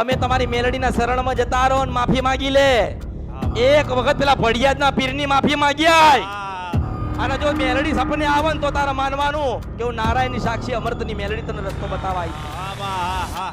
તમે તમારી મેલડીના શરણમાં જતા રહો ને માફી માંગી લે. એક વખત પેલા ભડિયાદના પીરની માફી માંગ્યા અને જો મેલડી સપને આવે ને તો તારા માનવાનું કે હું નારાયણની સાક્ષી અમૃતની મેલડી તને રસ્તો બતાવાય. હા હા હા.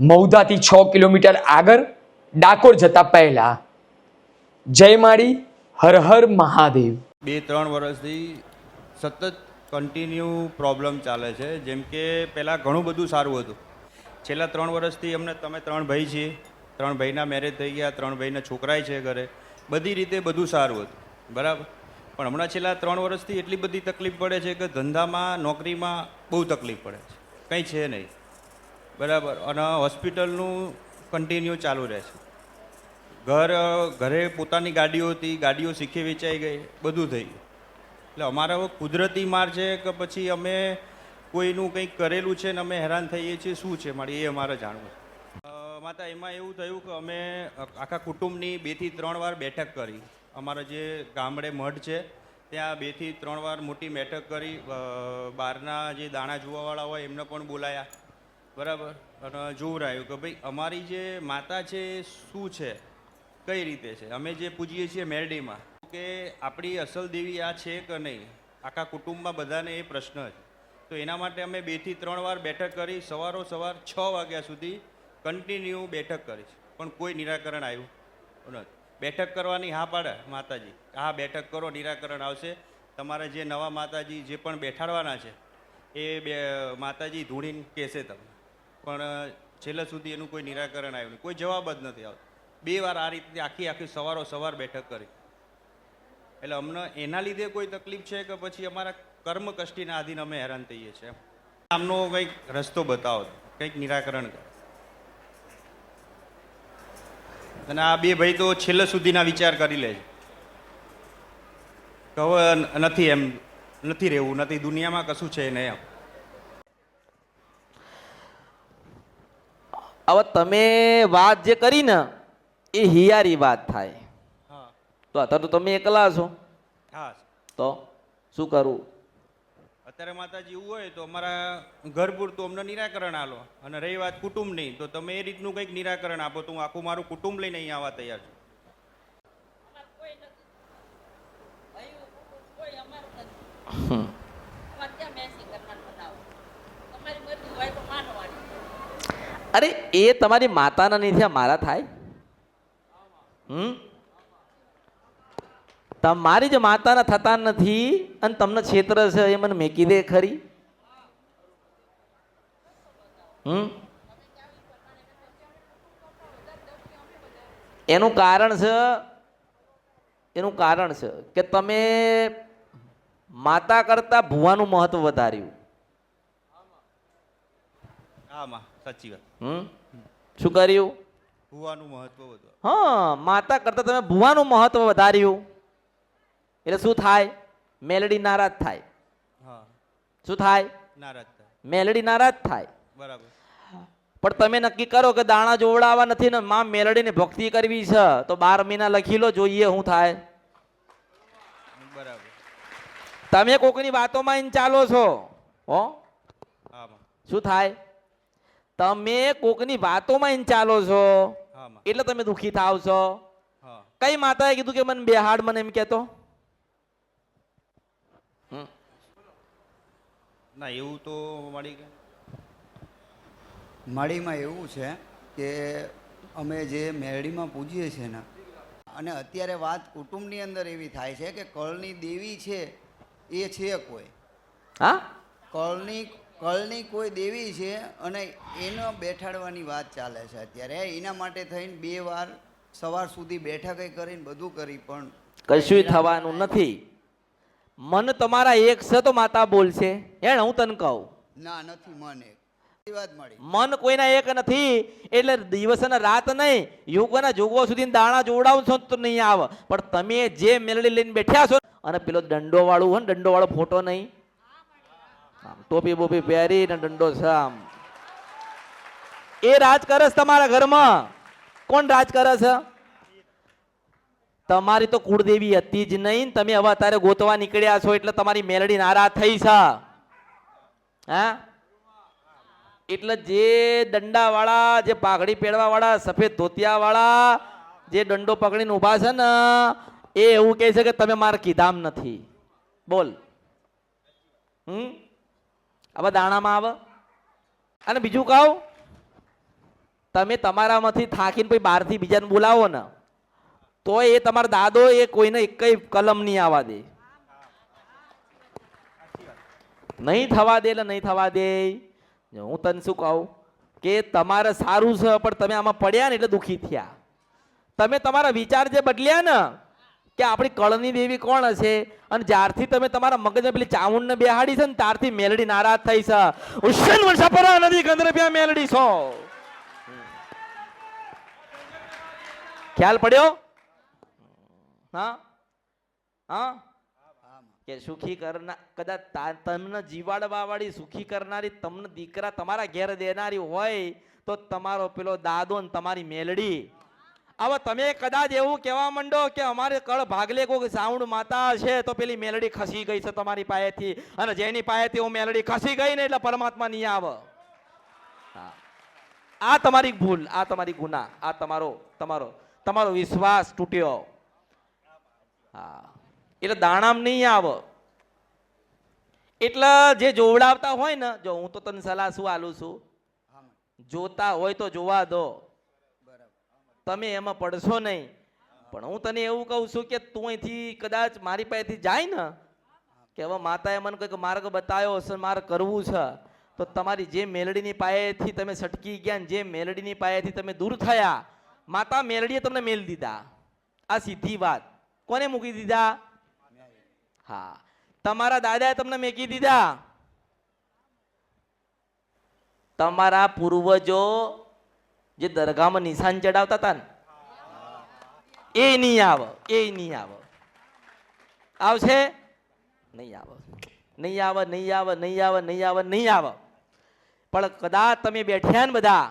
મૌદાથી છ કિલોમીટર આગળ ડાકોર જતા પહેલા. જય માળી, હર હર મહાદેવ. બે, ત્રણ વર્ષથી સતત કન્ટિન્યુ પ્રોબ્લેમ ચાલે છે. જેમ કે પહેલાં ઘણું બધું સારું હતું. છેલ્લા ત્રણ વર્ષથી અમને, તમે ત્રણ ભાઈ છીએ. ત્રણ ભાઈના મેરેજ થઈ ગયા, ત્રણ ભાઈના છોકરાય છે ઘરે. બધી રીતે બધું સારું હતું. બરાબર? પણ હમણાં છેલ્લા ત્રણ વર્ષથી એટલી બધી તકલીફ પડે છે કે ધંધામાં, નોકરીમાં બહુ તકલીફ પડે છે. કંઈ છે નહીં. બરાબર. અને હોસ્પિટલનું કન્ટિન્યુ ચાલુ રહે છે ઘર ઘરે પોતાની ગાડીઓ હતી, ગાડીઓ શીખી વેચાઈ ગઈ, બધું થઈ ગયું. એટલે અમારા કુદરતી માર છે કે પછી અમે કોઈનું કંઈક કરેલું છે ને અમે હેરાન થઈએ છીએ, શું છે મારી, એ અમારે જાણવું. માતા, એમાં એવું થયું કે અમે આખા કુટુંબની બેથી ત્રણ વાર બેઠક કરી. અમારા જે ગામડે મઢ છે, ત્યાં બેથી ત્રણ વાર મોટી બેઠક કરી. બહારના જે દાણા જોવાવાળા હોય એમને પણ બોલાયા. બરાબર? અને જોવરાયું કે ભાઈ, અમારી જે માતા છે, શું છે? કઈ રીતે છે? અમે જે પૂજીએ છીએ મેરડીમાં, કે આપણી અસલ દેવી આ છે કે નહીં? આખા કુટુંબમાં બધાને એ પ્રશ્ન છે તો એના માટે અમે બેથી ત્રણ વાર બેઠક કરી, સવારો સવાર છ વાગ્યા સુધી કન્ટિન્યુ બેઠક કરી પણ કોઈ નિરાકરણ આવ્યું નથી. બેઠક કરવાની હા પાડે માતાજી. હા, બેઠક કરો, નિરાકરણ આવશે. તમારે જે નવા માતાજી જે પણ બેઠાડવાના છે, એ બે માતાજી ધૂણીને કહેશે તમને. પણ છેલ્લા સુધી એનું કોઈ નિરાકરણ આવ્યું નહીં. કોઈ જવાબ જ નથી આવતો. બે વાર આ રીતે આખી આખી સવારો સવાર બેઠક કરી. એટલે અમને એના લીધે કોઈ તકલીફ છે કે પછી અમારા કર્મ કષ્ટીના આધીન અમે હેરાન થઈએ છીએ? આમનો કંઈક રસ્તો બતાવો, કંઈક નિરાકરણ કરો. અને આ બે ભાઈ તો છેલ્લે સુધીના વિચાર કરી લે છે. હવે નથી એમ, નથી રહેવું, નથી દુનિયામાં કશું છે નહીં એમ. હવે તમે વાત જે કરી ને એ હિયારી વાત થાય. હા. તો અત્યારે તો તમે એકલા છો. હા. તો શું કરવું અત્યારે માતાજી એવું હોય તો અમારા ઘર પૂરતું અમને નિરાકરણ આલો. અને રહી વાત કુટુંબની તો તમે એ રીતનું કંઈક નિરાકરણ આપો. તો હું આખું મારું કુટુંબ લઈને અહીંયા આવવા તૈયાર છું. અરે, એ તમારી માતાના નહીં થયા મારા થાય? હમ? તમારી જ માતાના થતા નથી અને તમને ક્ષેત્ર છે એ મને મેકી દે ખરી. હમ? એનું કારણ છે, એનું કારણ છે કે તમે માતા કરતા ભુવાનું મહત્વ વધાર્યું. હા સાચી વાત. હમ? શું કર્યું? ભુવાનું મહત્વ હા માતા કરતા તમે ભુવાનું મહત્વ વધાર્યું. એટલે શું થાય? મેલડી નારાજ થાય. હા. શું થાય? નારાજ થાય. મેલડી નારાજ થાય. બરાબર. પણ તમે નક્કી કરો કે દાણા જોવડાવવા નથી ને માં મેલડીને ભક્તિ કરવી છે તો બાર મહિના લખી લો જોઈએ શું થાય. બરાબર. તમે કોકની વાતોમાં ચાલો છો હો. શું થાય? તમે કોકની વાતોમાં એને ચાલો છો? એટલે તમે દુઃખી થાવ છો? કઈ માતાએ કીધું કે મને બેહાડ મને એમ કહેતો? ના એવું તો મળી કે માળીમાં એવું છે કે અમે જે મેરડીમાં પૂજીએ છીએ ને અને અત્યારે વાત કુટુંબની અંદર એવી થાય છે કે કળની દેવી છે એ છે કોઈ. હા? કળની કળની કોઈ દેવી છે અને એને બેઠાડવાની વાત ચાલે છે અત્યારે. એના માટે થઈને બે વાર સવાર સુધી બેઠક કરીને બધું કરી પણ કશું થવાનું નથી. મન તમારા એક છે તો માતા બોલશે. હેણ હું તને કહું. ના નથી મન એક. વાત મળી. મન કોઈના એક નથી એટલે દિવસ અને રાત નહીં. યુગના જોગો સુધી દાણા જોડાવું છો તો નહીં આવે. પણ તમે જે મેલડી લઈને બેઠ્યા છો અને પેલો દંડો વાળું હોય ને દંડો વાળો ફોટો નહીં. ટોપી બોપી પહેરી ને ડંડો છે આમ એ રાજ કરે છે તમારા ઘરમાં? કોણ રાજ કરે છે તમારી તો કુળદેવી હતી જ નહીં તમે હવે અત્યારે ગોતવા નીકળ્યા છો એટલે તમારી મેલડી નારાજ થઈ છે. હા? એટલે જે દંડાવાળા, જે પાઘડી પહેરવાવાળા, સફેદ ધોતિયાવાળા જે દંડો પકડીને ઊભા છે ને, એ એવું કહે છે કે તમે મારા કીધામ નથી. બોલ. હમ? હવે દાણામાં આવે. અને બીજું કહું, તમે તમારામાંથી થાકીને પછી બહારથી બીજાને બોલાવો ને, તો એ તમારા દાદો એ કોઈને એક કલમ નહીં આવવા દે. નહીં થવા દે એટલે નહીં થવા દે. હું તને શું કહું, કે તમારે સારું છે, પણ તમે આમાં પડ્યા ને એટલે દુઃખી થયા. તમે તમારા વિચાર જે બદલ્યા ને કે આપણી કળની દેવી કોણ હશે? અને જ્યારથી તમે તમારા મગજને પેલી ચામુંડને બેહાડી છે ને, ત્યારથી મેલડી નારાજ થઈ છે. ઉશ્ચન વર્ષા પર નદી ગંદ્રપ્યા મેલડી છો? ખ્યાલ પડ્યો? હા? હા? કે સુખી કરનાર કદાચ તમને જીવાડવા વાળી સુખી કરનારી તમને દીકરા તમારા ઘેર દેનારી હોય, તો તમારો પેલો દાદો ને તમારી મેલડી હવે તમે કદાચ એવું કહેવા માંડો કે અમારે કળ ભાગલે કોઈ સાઉન્ડ માતા છે તો પેલી મેલડી ખસી ગઈ છે તમારી પાસેથી. અને જેની પાસેથી હું મેલડી ખસી ગઈ ને એટલે પરમાત્મા નહીં આવે. આ તમારી ભૂલ આ તમારી ગુના આ તમારો તમારો તમારો વિશ્વાસ તૂટ્યો. હા. એટલે દાણામ નહીં આવે. એટલે જે જોવડાવતા હોય ને જો હું તો તને સલાહ શું આલું છું? જોતા હોય તો જોવા દો. તમે એમાં પડશો નહીં. પણ હું તને એવું કહું છું કે તું અહીંથી કદાચ મારી પાસેથી જાય ને, કે હવે માતાએ મને કંઈક માર્ગ બતાવ્યો હશે, મારે કરવું છે, તો તમારી જે મેલડીની પાયેથી તમે સટકી ગયા જે મેલડીની પાયેથી તમે દૂર થયા, માતા મેલડીએ તમને મેલ દીધા. આ સીધી વાત. કોને મૂકી દીધા? હા. તમારા દાદાએ તમને મેકી દીધા. તમારા પૂર્વજો જે દરગાહમાં નિશાન ચડાવતા હતા ને, એ નહીં આવે, એ નહીં આવે. આવશે? નહીં આવે. નહીં આવે નહીં આવે નહીં આવે નહીં આવે નહીં આવે. પણ કદાચ તમે બેઠ્યા ને બધા,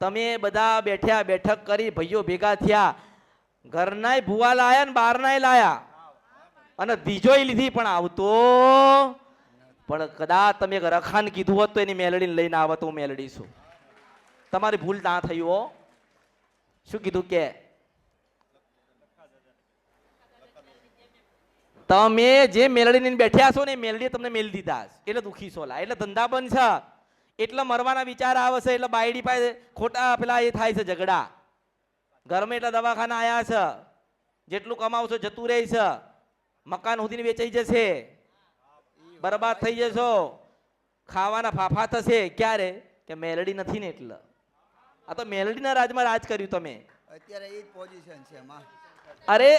તમે બધા બેઠ્યા, બેઠક કરી ભાઈઓ ભેગા થયા, ઘરનાય ભૂવા લાયા ને બહારનાય લાયા. અને બીજોય લીધી પણ આવતો. પણ કદાચ તમે રખાન કીધું હોત તો એની મેલડીને લઈને આવત હું મેલડી તમારી ભૂલ ના થયું હો. શું કીધું કે? તમે જે મેલડીને બેઠ્યા છો ને મેલડી તમને મેલ દીધા એટલે દુખી સોલા એટલે ધંધા બંધ છે. એટલે મરવાના વિચાર આવે છે. એટલે બાયડી પાસે ખોટા પેલા એ થાય છે ઝઘડા. ઘરમાં એટલા દવાખાના આવ્યા છે. જેટલું કમાવશો જતું રહે છે. મકાન સુધીને વેચાઈ જશે. બરબાદ થઈ જશો. ખાવાના ફાફા થશે. ક્યારે? કે મેલડી નથી ને એટલે. આ તો મેલડીના રાજમાં રાજ કર્યું તમે. અત્યારે એ જ પોઝિશન છે એમાં. અરે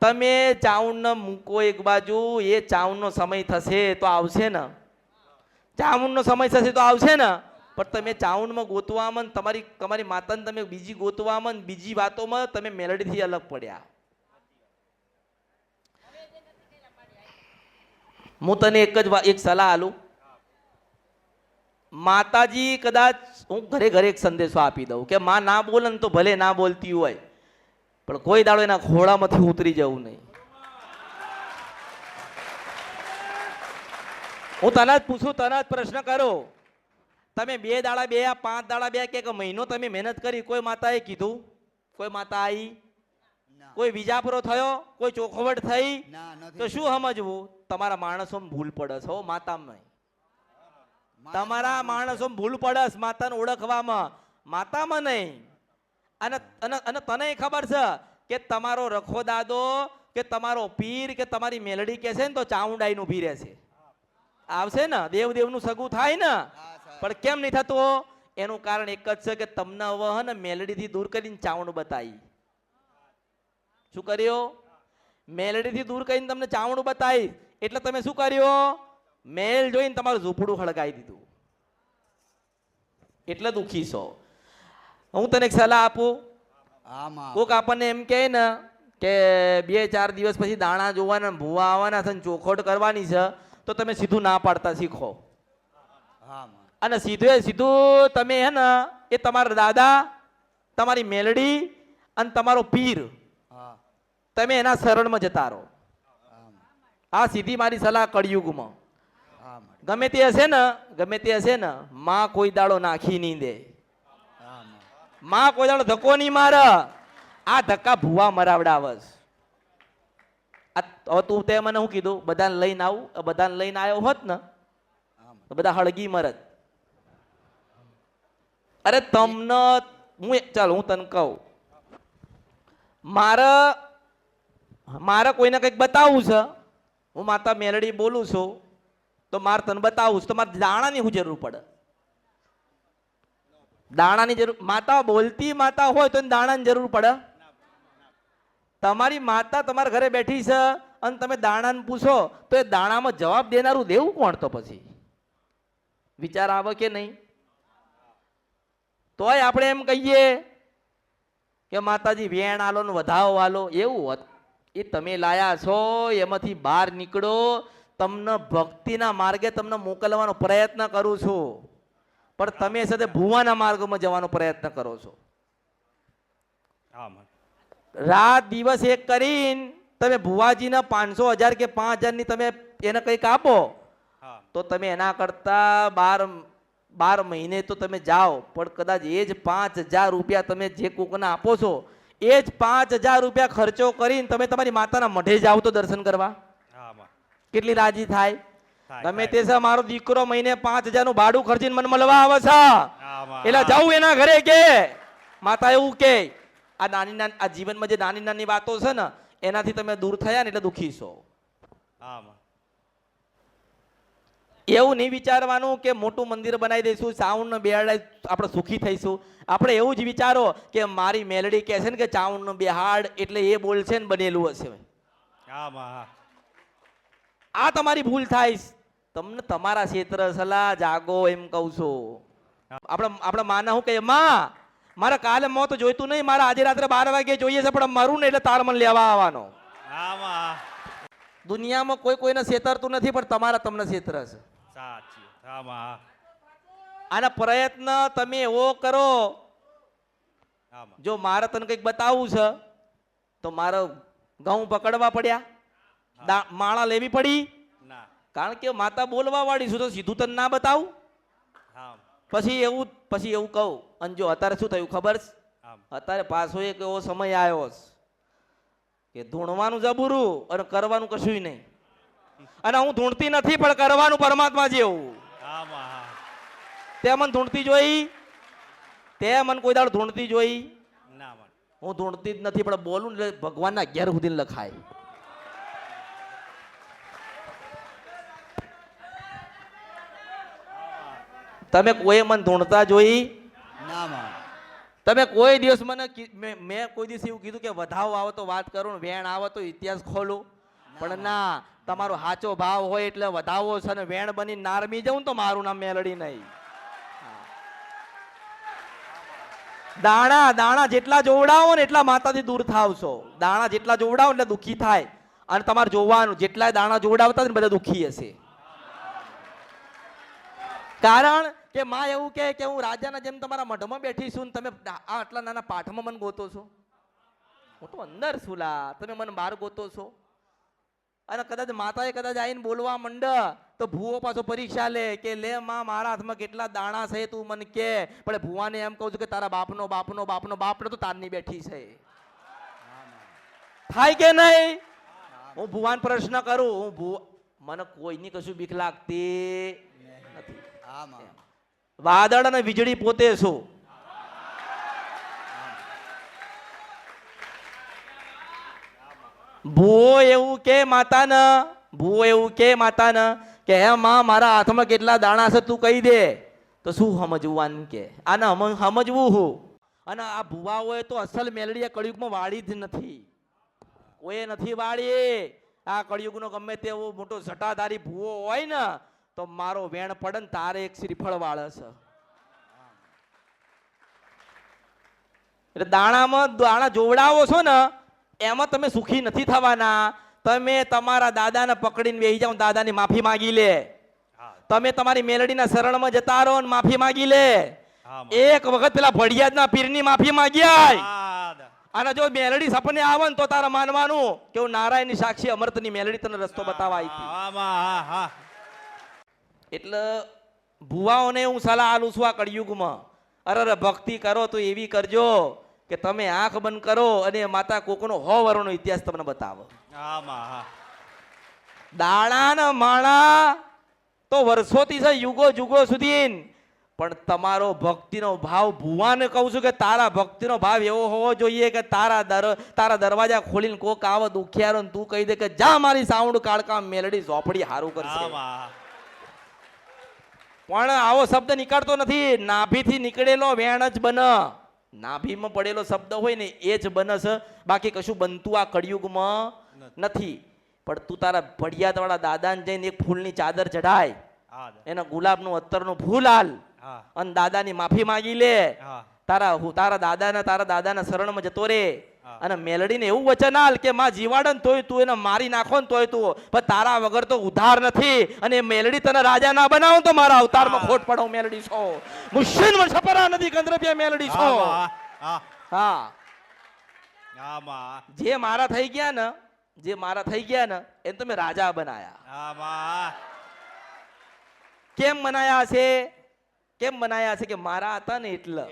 તમે ચાઉંડને મૂકો એક બાજુ એ ચાઉંડનો સમય થશે તો આવશે ને. ચાઉંડનો સમય થશે તો આવશે ને. પણ તમે ચાઉનમાં ગોતવામાં તમારી તમારી માતાને તમે બીજી ગોતવામાં બીજી વાતોમાં તમે મેલડીથી અલગ પડ્યા. હું તને એક જ એક સલાહ આલું માતાજી કદાચ હું ઘરે ઘરે એક સંદેશો આપી દઉં કે માં ના બોલે ને તો ભલે ના બોલતી હોય પણ કોઈ દાડો એના ખોળામાંથી ઉતરી જવું નહીં. હું તને જ પૂછું તને જ પ્રશ્ન કરો. તમે બે દાડા બે પાંચ દાડા બે કે મહિનો તમે મહેનત કરી કોઈ માતાએ કીધું? કોઈ માતા આવી કોઈ વિજાપરો થયો? કોઈ ચોખવટ થઈ? તો શું સમજવું? તમારા માણસો ભૂલ પડે છો હો માતામાં. તમારા માણસો. ભૂલ પડસ માતાને ઓળખવામાં. માતામાં નહીં. અને અને તને ખબર છે કે તમારો રખો દાદો કે તમારો પીર કે તમારી મેલડી કે છે ને તો ચાઉંડાઈનું ભી રહેશે આવશે ને દેવ દેવનું સગું થાય ને. પણ કેમ નહીં થતું? એનું કારણ એક જ છે કે તમને વહન મેલડીથી દૂર કરીને ચાવણ બતાવી. શું કર્યો? મેલડીથી દૂર કરીને તમને ચાવણ બતાવી. એટલે તમે શું કર્યો? મેલ જોઈને તમારું ઝૂંપડું હળગાવી દીધું. એટલે દુખી છો. હું તને એક સલાહ આપું? કોક આપણને એમ કહે ને કે બે ચાર દિવસ પછી દાણા જોવાના ભૂવા આવવાના છે ને ચોખોટ કરવાની છે તો તમે સીધું ના પાડતા શીખો. અને સીધું એ સીધું તમે હે ને એ તમારા દાદા તમારી મેલડી અને તમારો પીર. તમે એના શરણમાં જતા રહો. આ સીધી મારી સલાહ કળિયુગમાં. ગમે તે હશે ને, ગમે તે હશે ને, માં કોઈ દાડો નાખી નહીં દે. માં કોઈ દાડો ધક્કો નહીં મારે. આ ધક્કા ભૂવા મરાવડાવસ તું તે મને શું કીધું? બધાને લઈને આવું? બધાને લઈને આવ્યો હોત ને, તો બધા હળગી મરત. અરે તમને હું ચાલ, હું તને કહું. મારે મારે કોઈને કંઈક બતાવવું છે? હું માતા મેલડી બોલું છું. તો મારે તને બતાવું તો મારે દાણાની શું જરૂર પડે. દાણાની જરૂર, માતા બોલતી માતા હોય તો દાણાની જરૂર પડે. તમારી માતા તમારા ઘરે બેઠી છે અને તમે દાણાને પૂછો, તો એ દાણામાં જવાબ દેનારું દેવું કોણ તો પછી? વિચાર આવે કે નહીં? તોય આપણે એમ કહીએ કે માતાજી, વેણ આલો ને વધાવો આલો, એવું હોત. એ તમે લાયા છો, એમાંથી બહાર નીકળો તમને ભક્તિના માર્ગે તમને મોકલવાનો પ્રયત્ન કરું છું. પણ તમે સાથે ભુવાના માર્ગમાં જવાનો પ્રયત્ન કરો છો. રાત દિવસ એક કરીને તમે ભુવાજીના પાંચસો હજાર કે પાંચ હજારની તમે એને કંઈક આપો તો તમે એના કરતા બાર બાર મહિને તો તમે જાઓ પણ કદાચ એ જ પાંચ હજાર રૂપિયા તમે જે કોકને આપો છો એ જ પાંચ હજાર રૂપિયા ખર્ચો કરીને તમે તમારી માતાના મઢે જાઓ તો દર્શન કરવા. કેટલી રાજી થાય? તમે ગમે તે છે મારો દીકરો મહિને પાંચ હજારનું ભાડું ખર્ચીને મને મળવા આવે છે. એટલે જાઉં એના ઘરે કે? માતા એવું કે આ નાની નાની આ જીવનમાં જે નાની નાની વાતો છે ને એનાથી તમે દૂર થયા ને એટલે દુખી છો. એવું નહીં વિચારવાનું કે મોટું મંદિર બનાવી દઈશું સાઉન્ડ બેહાડ આપણે સુખી થઈશું. આપણે એવું જ વિચારો કે મારી મેલડી કહે છે ને કે ચાઉન્ડ બેહાડ એટલે એ બોલશે ને બનેલું હશે. હા. આ તમારી ભૂલ થાય તમને તમારા ક્ષેત્ર સલાહ જાગો એમ કહું છું. આપણે આપણે માના હું કહીએ માં મારે કાલે મોત જોઈતું નહીં. મારે આજે રાત્રે બાર વાગે જોઈએ છે પણ મરું ને એટલે તાર મને લેવા આવવાનો. દુનિયામાં કોઈ કોઈને છેતરતું નથી પણ તમારા તમને છેતર છે. આના પ્રયત્ન તમે એવો કરો. જો મારે તને કંઈક બતાવવું છે તો મારે ઘઉં પકડવા પડ્યા. માળા લેવી પડી? ના. કારણ કે માતા બોલવા વાળી છું તો સીધું તને ના બતાવું? પછી એવું પછી એવું કહું. અને જો અત્યારે શું થયું ખબર છે? અત્યારે પાછો એક એવો સમય આવ્યો કે ધૂણવાનું જબુરું અને કરવાનું કશું નહીં. અને હું ધૂણતી નથી પણ કરવાનું પરમાત્મા જેવું. તે મને ધૂણતી જોઈ? તે મને કોઈ દાડ ધૂણતી જોઈ? હું ધૂણતી જ નથી પણ બોલું ભગવાનના ઘેર સુધી લખાય. તમે કોઈ મને ધૂણતા જોઈ? તમે કોઈ દિવસ મને મેં કોઈ દિવસ એવું કીધું કે વધાવો આવે તો વાત કરું વેણ આવે તો ઇતિહાસ ખોલું. પણ ના તમારો સાચો ભાવ હોય એટલે વધાવો છે ને વેણ બની નારમી જાઉં તો મારું નામ મેલડી નહીં. દાણા દાણા જેટલા જોવડાવો ને એટલા માતાથી દૂર થાવશો દાણા જેટલા જોવડાવો એટલે દુઃખી થાય. અને તમારે જોવાનું જેટલા દાણા જોવડાવતા ને બધા દુઃખી હશે. કારણ કે માં એવું કહે કે હું રાજાના જેમ તમારા મઢમાં બેઠી છું ને તમે આટલા નાના પાઠમાં મને ગોતો છો? હું તો અંદર છું લા. તમે મને બહાર ગોતો છો? અને કદાચ માતાએ કદાચ આવીને બોલવા મંડ તો ભૂવો પાછો પરીક્ષા લે કે લે માં, મારા હાથમાં કેટલા દાણા છે તું મને કે. પણ ભુવાને એમ કહું છું કે તારા બાપનો બાપનો બાપનો બાપનો તો તારની બેઠી છે. થાય કે નહીં? હું ભુવાન પ્રશ્ન કરું. હું ભુવા મને કોઈની કશું બીક લાગતી નથી. આમાં. વાદળ અને વીજળી પોતે શું? ભૂવો એવું કે માતાને, ભૂવો એવું કે માતાને, કે હે માં, મારા હાથમાં કેટલા દાણા છે તું કહી દે. તો શું સમજવું આને કે? આને સમજવું હું. અને આ ભૂવાઓએ તો અસલ મેલડી આ કળિયુગમાં વાળી જ નથી. કોઈ નથી વાળી. આ કળિયુગનો ગમે તેવો મોટો જટાધારી ભૂવો હોય ને તો મારો વેણ પડે ને તારે એક શ્રીફળ વાળે છે. એટલે દાણામાં દાણા જોવડાવો છો ને એમાં તમે સુખી નથી થવાના. તમે તમારા દાદાને પકડીને બેહી જાઓ દાદાની માફી માગી લે. તમે તમારી મેલડીના શરણમાં જતા રહો ને માફી માગી લે. એક વખત પેલા ભડિયાદના પીરની માફી માંગી આય. અને જો મેલડી સપને આવે ને તો તારા માનવાનું કે હું નારાયણની સાક્ષી અમૃતની મેલડી તને રસ્તો બતાવવા આવી હતી. એટલે ભુવાઓને હું સલાહ આલું છું આ કળિયુગમાં. અરે ભક્તિ કરો તો એવી કરજો કે તમે આંખ બંધ કરો અને માતા કોકનો હો વરોનો ઇતિહાસ તમને બતાવો. દાણા માણા તો વર્ષોથી છે યુગો જુગો સુધી પણ તમારો ભક્તિનો ભાવ ભુવાને કહું છું કે તારા ભક્તિનો ભાવ એવો હોવો જોઈએ કે તારા દર તારા દરવાજા ખોલીને કોક આવો દુખિયારો ને તું કહી દે કે જા મારી સાઉન્ડ કાળકા મેલડી ઝોપડી સારું કરશે. પણ આવો શબ્દ નીકળતો નથી. નાભીથી નીકળેલો વેણ જ બન. નાભીમાં પડેલો શબ્દ હોય ને એ જ બનસ બાકી કશું બનતું આ કળિયુગમાં નથી. પણ તું તારા ભડિયાતવાળા દાદાને જઈને એક ફૂલની ચાદર ચઢાય. એના ગુલાબનું અત્તરનું ફૂલ હાલ. અને દાદાની માફી માંગી લે. તારા હું તારા દાદાના તારા દાદાના શરણમાં જતો રે. અને મેલડીને એવું વચન આલ કે માં જીવાડન તોય તું એને મારી નાખો ને તોય તું પણ તારા વગર તો ઉધાર નથી. અને મેલડી તને રાજા ના બનાવો તો મારા અવતારમાં ખોટ પડો મેલડી છો. મુશ્કેલ છપરા નથી ગંદ્રપિયા મેલડી છો. હા, હા. હા. હા, જે મારા થઈ ગયા ને જે મારા થઈ ગયા ને એને તમે રાજા બનાયા. કેમ બનાયા છે કેમ બનાયા છે કે મારા હતા ને એટલે.